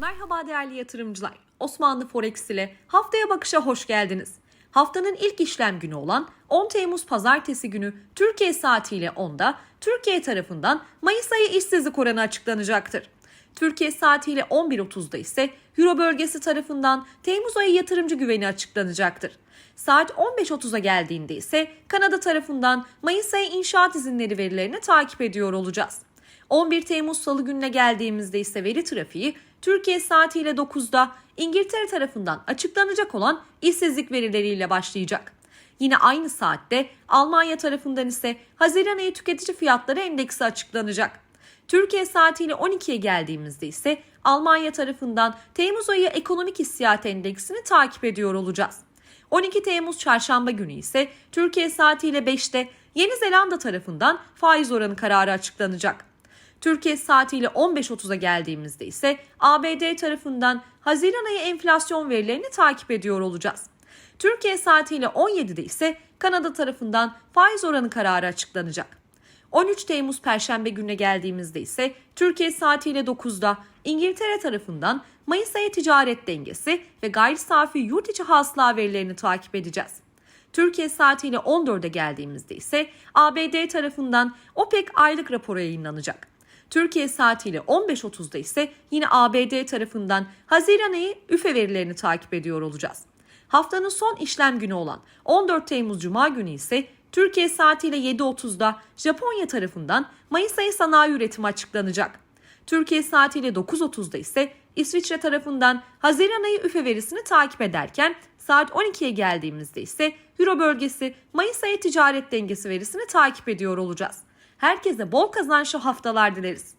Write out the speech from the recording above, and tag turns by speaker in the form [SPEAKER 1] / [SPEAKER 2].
[SPEAKER 1] Merhaba değerli yatırımcılar. Osmanlı Forex ile haftaya bakışa hoş geldiniz. Haftanın ilk işlem günü olan 10 Temmuz pazartesi günü Türkiye saatiyle 10'da Türkiye tarafından Mayıs ayı işsizlik oranı açıklanacaktır. Türkiye saatiyle 11.30'da ise Euro bölgesi tarafından Temmuz ayı yatırımcı güveni açıklanacaktır. Saat 15.30'a geldiğinde ise Kanada tarafından Mayıs ayı inşaat izinleri verilerini takip ediyor olacağız. 11 Temmuz Salı gününe geldiğimizde ise veri trafiği Türkiye saatiyle 9'da İngiltere tarafından açıklanacak olan işsizlik verileriyle başlayacak. Yine aynı saatte Almanya tarafından ise Haziran ayı tüketici fiyatları endeksi açıklanacak. Türkiye saatiyle 12'ye geldiğimizde ise Almanya tarafından Temmuz ayı ekonomik hissiyat endeksini takip ediyor olacağız. 12 Temmuz çarşamba günü ise Türkiye saatiyle 5'te Yeni Zelanda tarafından faiz oranı kararı açıklanacak. Türkiye saatiyle 15.30'a geldiğimizde ise ABD tarafından Haziran ayı enflasyon verilerini takip ediyor olacağız. Türkiye saatiyle 17'de ise Kanada tarafından faiz oranı kararı açıklanacak. 13 Temmuz Perşembe gününe geldiğimizde ise Türkiye saatiyle 9'da İngiltere tarafından Mayıs ayı ticaret dengesi ve gayri safi yurt içi hasıla verilerini takip edeceğiz. Türkiye saatiyle 14'e geldiğimizde ise ABD tarafından OPEC aylık raporu yayınlanacak. Türkiye saatiyle 15.30'da ise yine ABD tarafından Haziran ayı üfe verilerini takip ediyor olacağız. Haftanın son işlem günü olan 14 Temmuz Cuma günü ise Türkiye saatiyle 7.30'da Japonya tarafından Mayıs ayı sanayi üretimi açıklanacak. Türkiye saatiyle 9.30'da ise İsviçre tarafından Haziran ayı üfe verisini takip ederken saat 12'ye geldiğimizde ise Euro bölgesi Mayıs ayı ticaret dengesi verisini takip ediyor olacağız. Herkese bol kazançlı haftalar dileriz.